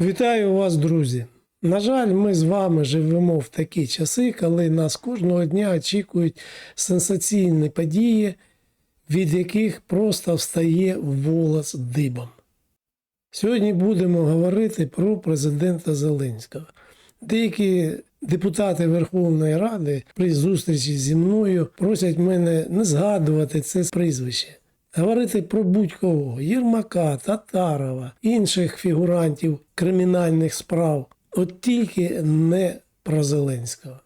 Вітаю вас, друзі! На жаль, ми з вами живемо в такі часи, коли нас кожного дня очікують сенсаційні події, від яких просто встає волос дибом. Сьогодні будемо говорити про президента Зеленського. Деякі депутати Верховної Ради при зустрічі зі мною просять мене не згадувати це прізвище. Говорити про будь-кого Єрмака, Татарова, інших фігурантів кримінальних справ, от тільки не про Зеленського.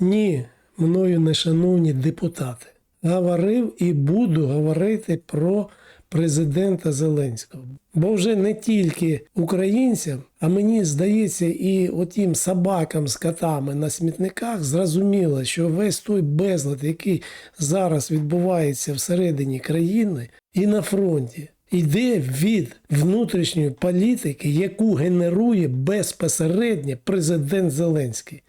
Ні, мною не шановні депутати. Говорив і буду говорити про президента Зеленського. Бо вже не тільки українцям, а мені здається, і отім собакам з котами на смітниках зрозуміло, що весь той безлад, який зараз відбувається всередині країни і на фронті, йде від внутрішньої політики, яку генерує безпосередньо президент Зеленський.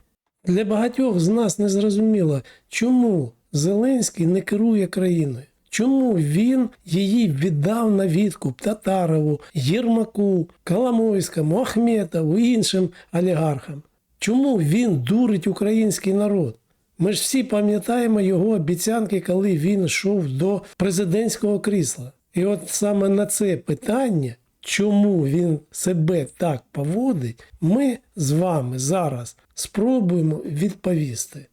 Для багатьох з нас не зрозуміло, чому Зеленський не керує країною. Чому він її віддав на відкуп Татарову, Єрмаку, Коломойському, Ахметову і іншим олігархам? Чому він дурить український народ? Ми ж всі пам'ятаємо його обіцянки, коли він йшов до президентського крісла. І от саме на це питання, чому він себе так поводить, ми з вами зараз спробуємо відповісти.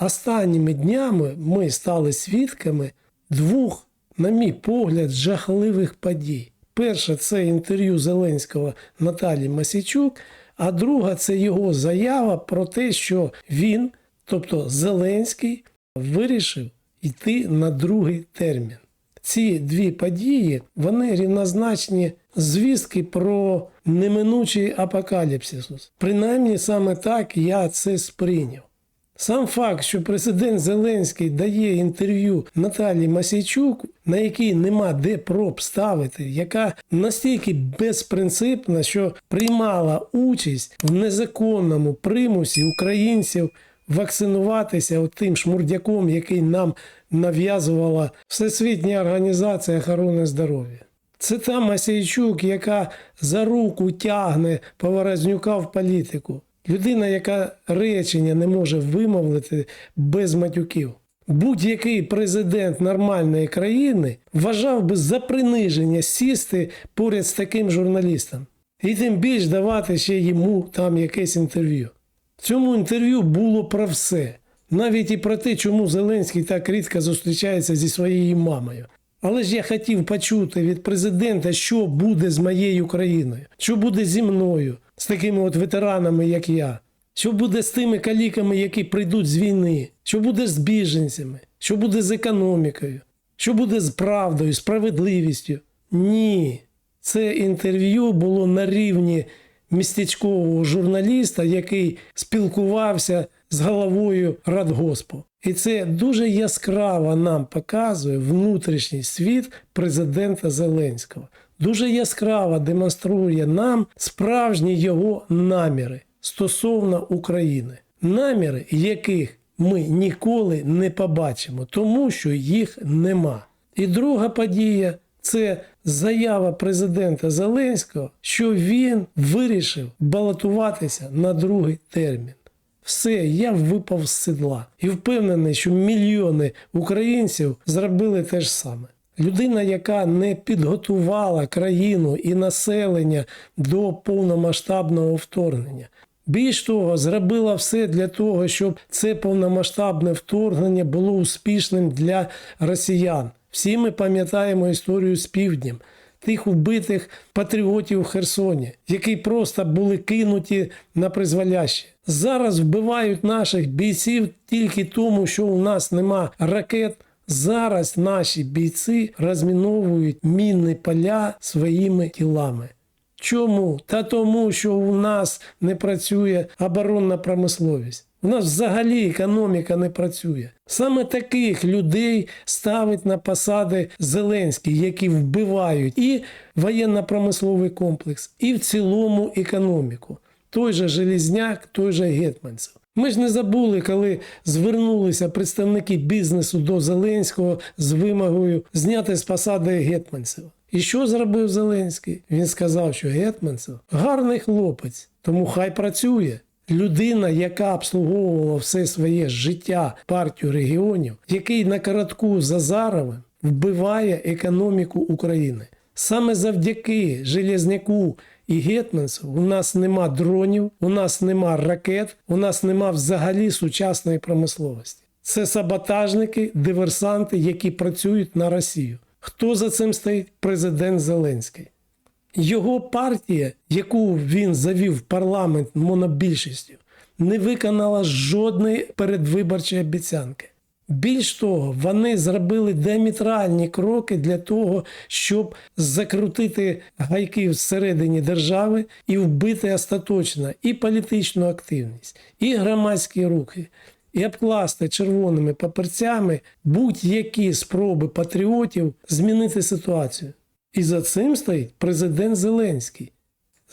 Останніми днями ми стали свідками двох, на мій погляд, жахливих подій. Перше це інтерв'ю Зеленського Наталі Масічук, а друга це його заява про те, що він, тобто Зеленський, вирішив йти на другий термін. Ці дві події вони рівнозначні звістки про неминучий апокаліпсис. Принаймні саме так я це сприйняв. Сам факт, що президент Зеленський дає інтерв'ю Наталі Масійчук, на якій нема де проб ставити, яка настільки безпринципна, що приймала участь в незаконному примусі українців вакцинуватися тим шмурдяком, який нам нав'язувала Всесвітня організація охорони здоров'я. Це та Масійчук, яка за руку тягне Поворознюка в політику. Людина, яка речення не може вимовити без матюків. Будь-який президент нормальної країни вважав би за приниження сісти поряд з таким журналістом. І тим більш давати ще йому там якесь інтерв'ю. В цьому інтерв'ю було про все. Навіть і про те, чому Зеленський так рідко зустрічається зі своєю мамою. Але ж я хотів почути від президента, що буде з моєю країною, що буде зі мною, з такими от ветеранами, як я, що буде з тими каліками, які прийдуть з війни, що буде з біженцями, що буде з економікою, що буде з правдою, справедливістю. Ні, це інтерв'ю було на рівні містечкового журналіста, який спілкувався з головою Радгоспу. І це дуже яскраво нам показує внутрішній світ президента Зеленського. Дуже яскраво демонструє нам справжні його наміри стосовно України, наміри, яких ми ніколи не побачимо, тому що їх нема. І друга подія це заява президента Зеленського, що він вирішив балотуватися на другий термін. Все, я випав з седла і впевнений, що мільйони українців зробили те ж саме. Людина, яка не підготувала країну і населення до повномасштабного вторгнення. Більш того, зробила все для того, щоб це повномасштабне вторгнення було успішним для росіян. Всі ми пам'ятаємо історію з півднем, тих вбитих патріотів у Херсоні, які просто були кинуті на призволяще. Зараз вбивають наших бійців тільки тому, що у нас нема ракет. Зараз наші бійці розміновують мінні поля своїми тілами. Чому? Та тому, що у нас не працює оборонна промисловість. У нас взагалі економіка не працює. Саме таких людей ставить на посади Зеленський, які вбивають і воєнно-промисловий комплекс, і в цілому економіку. Той же Желізняк, той же Гетманцев. Ми ж не забули, коли звернулися представники бізнесу до Зеленського з вимогою зняти з посади Гетманцева. І що зробив Зеленський? Він сказав, що Гетманцев гарний хлопець, тому хай працює. Людина, яка обслуговувала все своє життя партію регіонів, який на коротку за вбиває економіку України. Саме завдяки Железняку і Гетманцеву у нас нема дронів, у нас нема ракет, у нас нема взагалі сучасної промисловості. Це саботажники, диверсанти, які працюють на Росію. Хто за цим стоїть? Президент Зеленський. Його партія, яку він завів в парламент монобільшістю, не виконала жодної передвиборчої обіцянки. Більш того, вони зробили діаметральні кроки для того, щоб закрутити гайки всередині держави і вбити остаточно і політичну активність, і громадські рухи, і обкласти червоними паперцями будь-які спроби патріотів змінити ситуацію. І за цим стоїть президент Зеленський.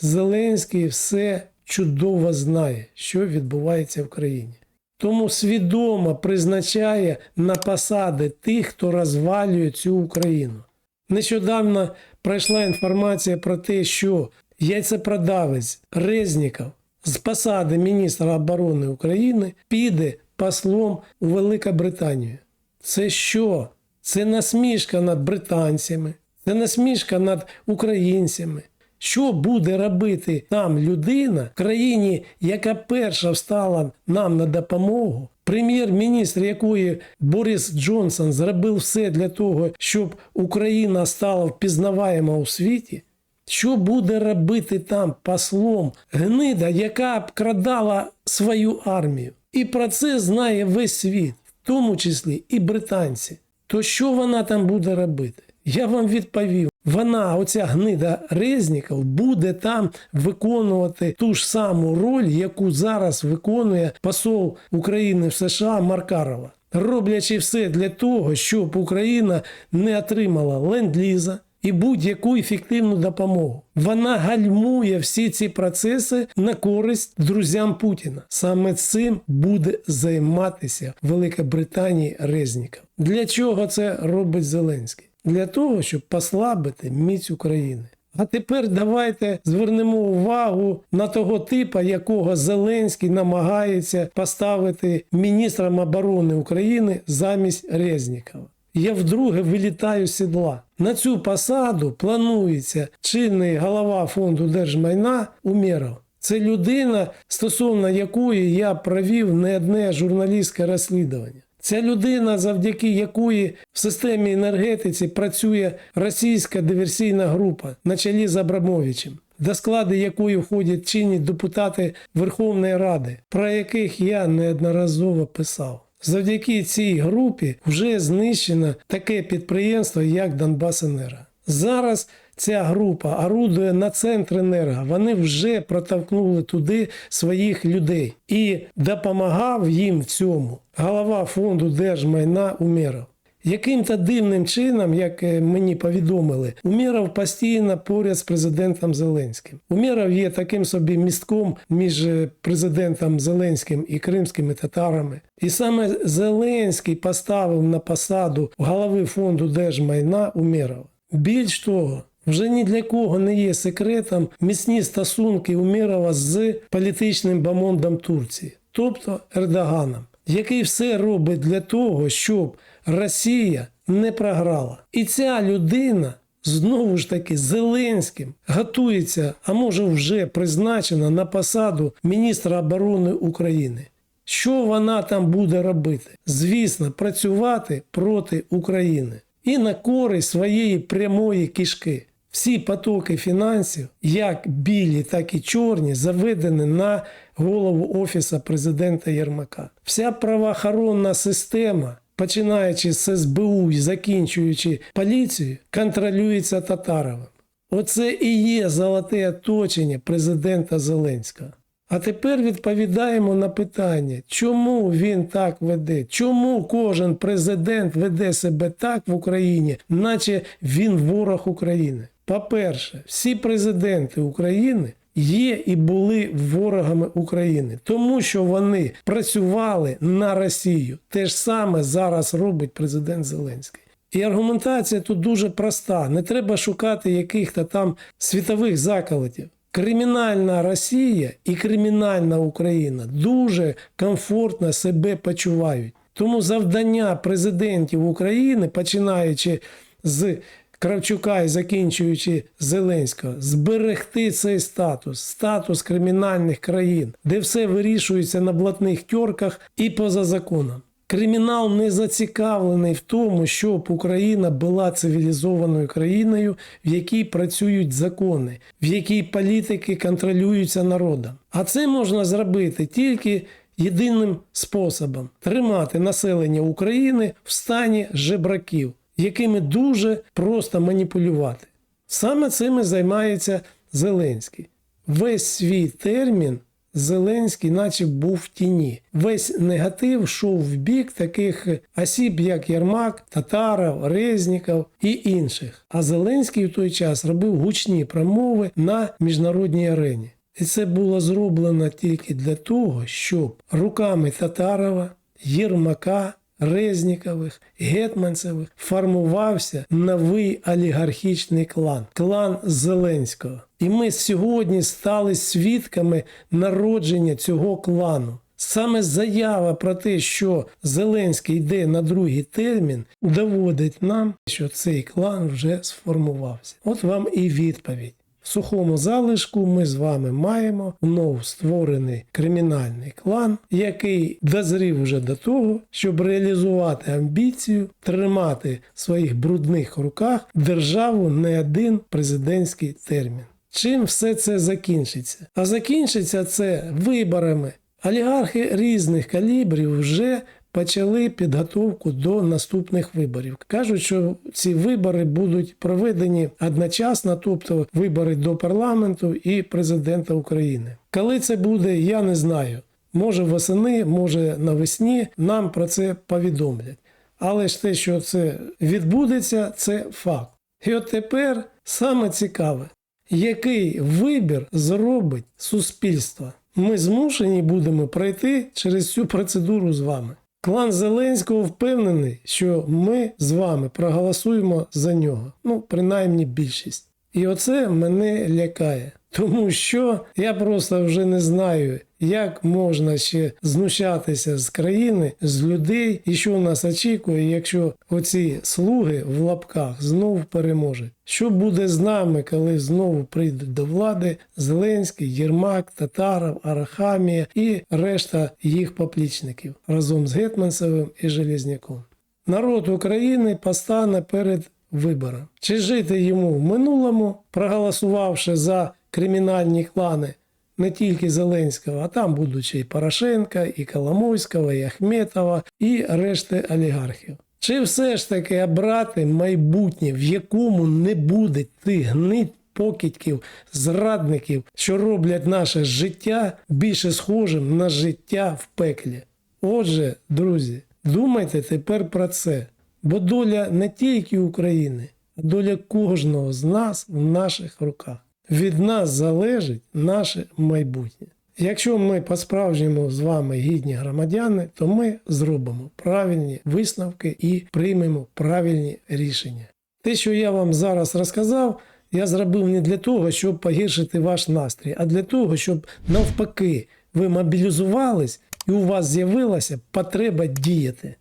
Зеленський все чудово знає, що відбувається в країні. Тому свідомо призначає на посади тих, хто розвалює цю Україну. Нещодавно пройшла інформація про те, що яйцепродавець Резніков з посади міністра оборони України піде послом у Великобританію. Це що? Це насмішка над британцями, це насмішка над українцями. Що буде робити там людина в країні, яка перша встала нам на допомогу, прем'єр-міністр якої Борис Джонсон зробив все для того, щоб Україна стала впізнаваєма у світі? Що буде робити там послом гнида, яка обкрадала свою армію? І про це знає весь світ, в тому числі і британці. То що вона там буде робити? Я вам відповів. Вона, оця гнида Резніков, буде там виконувати ту ж саму роль, яку зараз виконує посол України в США Маркарова, роблячи все для того, щоб Україна не отримала ленд-ліза і будь-яку ефективну допомогу. Вона гальмує всі ці процеси на користь друзям Путіна. Саме цим буде займатися Велика Британія Резніков. Для чого це робить Зеленський? Для того, щоб послабити міць України. А тепер давайте звернемо увагу на того типа, якого Зеленський намагається поставити міністром оборони України замість Резнікова. Я вдруге вилітаю з сідла. На цю посаду планується чинний голова фонду держмайна Умєров. Це людина, стосовно якої я провів не одне журналістське розслідування. Ця людина, завдяки якої в системі енергетиці працює російська диверсійна група на чолі з Абрамовичем, до складу якої входять чинні депутати Верховної Ради, про яких я неодноразово писав. Завдяки цій групі вже знищено таке підприємство, як Донбасенерго. Зараз ця група орудує на Центренерго. Вони вже протовкнули туди своїх людей і допомагав їм в цьому голова фонду держмайна Умєров. Яким-то дивним чином, як е, мені повідомили, Умєров постійно поряд з президентом Зеленським. Умєров є таким собі містком між е, президентом Зеленським і кримськими татарами. І саме Зеленський поставив на посаду голови фонду держмайна Умєрова. Більш того, вже ні для кого не є секретом міцні стосунки Умєрова з політичним бомондом Турції, тобто Ердоганом, який все робить для того, щоб Росія не програла. І ця людина знову ж таки Зеленським готується, а може вже призначена на посаду міністра оборони України. Що вона там буде робити? Звісно, працювати проти України і на користь своєї прямої кишки. Всі потоки фінансів, як білі, так і чорні, заведені на голову Офіса президента Єрмака. Вся правоохоронна система, починаючи з СБУ і закінчуючи поліцією, контролюється Татаровим. Оце і є золоте оточення президента Зеленського. А тепер відповідаємо на питання, чому він так веде? Чому кожен президент веде себе так в Україні, наче він ворог України? По-перше, всі президенти України є і були ворогами України, тому що вони працювали на Росію. Те ж саме зараз робить президент Зеленський. І аргументація тут дуже проста. Не треба шукати яких-то там світових заколотів. Кримінальна Росія і кримінальна Україна дуже комфортно себе почувають. Тому завдання президентів України, починаючи з Кравчука і закінчуючи Зеленського, зберегти цей статус, статус кримінальних країн, де все вирішується на блатних тьорках і поза законом. Кримінал не зацікавлений в тому, щоб Україна була цивілізованою країною, в якій працюють закони, в якій політики контролюються народом. А це можна зробити тільки єдиним способом тримати населення України в стані жебраків, якими дуже просто маніпулювати. Саме цим і займається Зеленський. Весь свій термін Зеленський, наче був в тіні. Весь негатив йшов в бік таких осіб, як Єрмак, Татаров, Резніков і інших. А Зеленський в той час робив гучні промови на міжнародній арені. І це було зроблено тільки для того, щоб руками Татарова, Єрмака, Резнікових, Гетманцевих формувався новий олігархічний клан клан Зеленського. І ми сьогодні стали свідками народження цього клану. Саме заява про те, що Зеленський йде на другий термін, доводить нам, що цей клан вже сформувався. От вам і відповідь. В сухому залишку ми з вами маємо вновь створений кримінальний клан, який дозрів уже до того, щоб реалізувати амбіцію, тримати в своїх брудних руках державу не один президентський термін. Чим все це закінчиться? А закінчиться це виборами. Олігархи різних калібрів вже почали підготовку до наступних виборів. Кажуть, що ці вибори будуть проведені одночасно, тобто вибори до парламенту і президента України. Коли це буде, я не знаю. Може восени, може навесні. Нам про це повідомлять. Але ж те, що це відбудеться, це факт. І от тепер саме цікаве, який вибір зробить суспільство. Ми змушені будемо пройти через цю процедуру з вами. Клан Зеленського впевнений, що ми з вами проголосуємо за нього. Ну, принаймні більшість. І оце мене лякає. Тому що я просто вже не знаю, як можна ще знущатися з країни, з людей, і що нас очікує, якщо оці слуги в лапках знову переможуть. Що буде з нами, коли знову прийдуть до влади Зеленський, Єрмак, Татаров, Арахамія і решта їх поплічників разом з Гетманцевим і Железняком? Народ України постане перед вибором. Чи жити йому в минулому, проголосувавши за кримінальні клани не тільки Зеленського, а там будуть ще і Порошенка, і Коломойського, і Ахметова, і решти олігархів. Чи все ж таки обрати майбутнє, в якому не буде тих гнить покидьків, зрадників, що роблять наше життя більше схожим на життя в пеклі? Отже, друзі, думайте тепер про це, бо доля не тільки України, а доля кожного з нас в наших руках. Від нас залежить наше майбутнє. Якщо ми по-справжньому з вами гідні громадяни, то ми зробимо правильні висновки і приймемо правильні рішення. Те, що я вам зараз розказав, я зробив не для того, щоб погіршити ваш настрій, а для того, щоб навпаки ви мобілізувались і у вас з'явилася потреба діяти.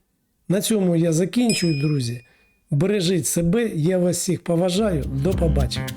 На цьому я закінчую, друзі. Бережіть себе, я вас всіх поважаю. До побачення.